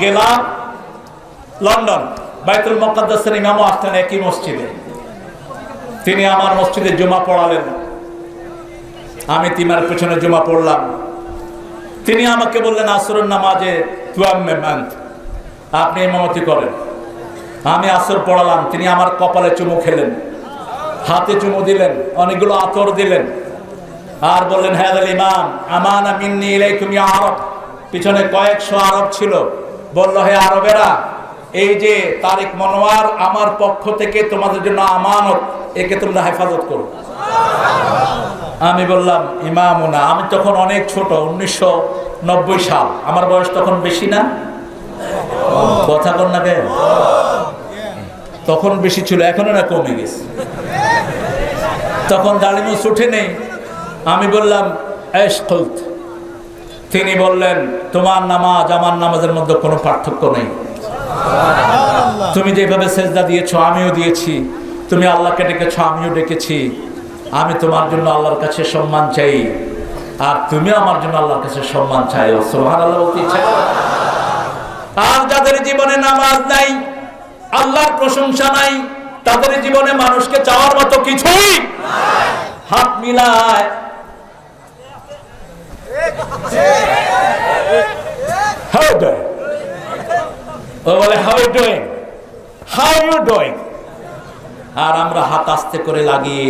গেলাম লন্ডন। বাইতুল মকাদ্দাসের ইমামও আসতেন একই মসজিদে। তিনি আমার মসজিদে জমা পড়ালেন। আমি তিমার পেছনে জমা পড়লাম। তিনি আমাকে বললেন, আসরের নামাজে আপনি ইমামতি করেন। আমি আসর পড়ালাম। তিনি আমার কপালে চুমু খেলেন। হাতে চুমু দিলেন। অনেকগুলো আতর দিলেন। আর বললেন হ্যাঁ ইমাম। আমান মিন্নি ইলাইকুম আরব। পিছনে কয়েকশো আরব ছিল। বলল, হে আরবেরা, এই যে তারিক মনোয়ার আমার পক্ষ থেকে তোমাদের জন্য আমানত, একে তোমরা হেফাজত করো। আমি বললাম ইমামুনা আমি তখন অনেক ছোট, উনিশশো নব্বই সাল। আমার বয়স তখন বেশি না? কথা কর না কেন? তখন বেশি ছিল, এখনও না কমে গেছে? তখন দালিমুস উঠে নেই। আমি বললাম, এস তিনি বললেন তোমার নামাজ আমার নামাজের মধ্যে কোনো পার্থক্য নেই। তুমি যেভাবে সেজদা দিয়েছ আমিও দিয়েছি। তুমি আল্লাহকে ডেকেছ আমিও ডেকেছি। আমি তোমার জন্য আল্লাহর কাছে সম্মান চাই। আর তুমি আমার জন্য আল্লাহর কাছে সম্মান চাই সোহান আল্লাহ আর যাদের জীবনে নামাজ নাই আল্লাহর প্রশংসা নাই তাদের জীবনে মানুষকে চাওয়ার মতো কিছুই হাত মিলায় How doing? বলে হাউ হাউ ইউ আর আমরা হাত আস্তে করে লাগিয়ে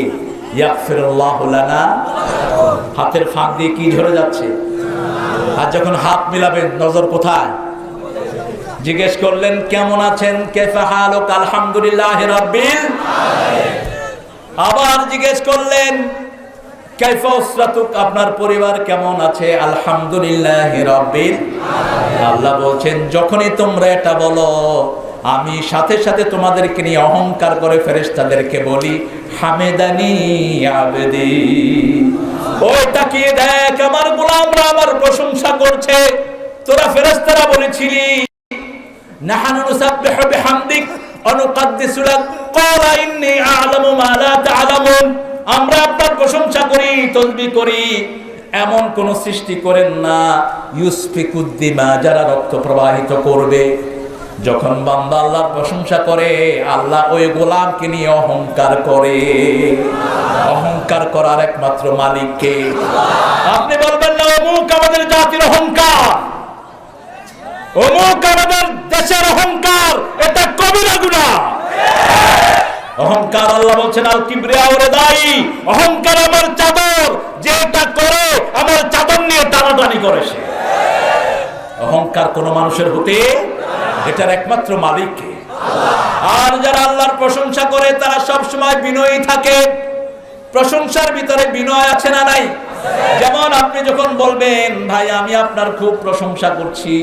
হাতের ফাঁক দিয়ে কি ঝরে যাচ্ছে? আর যখন হাত মিলাবেন, নজর কোথায়? জিজ্ঞেস করলেন, কেমন আছেন? আলহামদুলিল্লাহ আবার জিজ্ঞেস করলেন আমি সাথে সাথে তোমাদেরকে নিয়ে অহংকার করে ফেরেশতাদেরকে বলি, হামেদানি আবেদি। ওই তাকিয়ে দেখ, আমার গোলামরা আমার প্রশংসা করছে। তোরা ফেরেশতারা বলেছিলি, নাহানু নুসাব্বিহু বিহামদিক ওয়া নুকাদ্দিসু লাক ক্বালা ইন্নী আ'লামু মা লা তা'লামুন। আমরা আপনার প্রশংসা করি তসবিহ করি, এমন কোন সৃষ্টি করেন না। ইউসফিকুদ্দিমা যারা রক্ত প্রবাহিত করবে, যখন বান্দা আল্লাহর প্রশংসা করে, আল্লাহ ওই গোলামকে নিয়ে অহংকার করে। অহংকার করার একমাত্র মালিককে আপনি বলবেন না, অমুক আমাদের জাতির অহংকার। অমুক আমাদের দেশের অহংকার, এটা কবিরা গুণা আল্লাহ বলছেন আল কিবরিয়া, ওরে দায়ী অহংকার আমার চাদর, যে এটা করে, আমার চাদর নিয়ে টানাটানি করে সে। অহংকার কোন মানুষের হতে এটার একমাত্র মালিককে আর যারা আল্লাহর প্রশংসা করে, তারা সব সময় বিনয়ী থাকে। প্রশংসার ভিতরে বিনয় আছে না নাই? যেমন আপনি যখন বলবেন, ভাই, আমি আপনার খুব প্রশংসা করছি,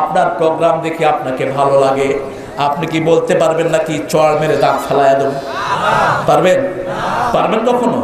আপনার প্রোগ্রাম দেখে আপনাকে ভালো লাগে। আপনি কি বলতে পারবেন নাকি চড় মেরে দাঁত ফেলায় দেব? পারবেন? পারবেন কখনো?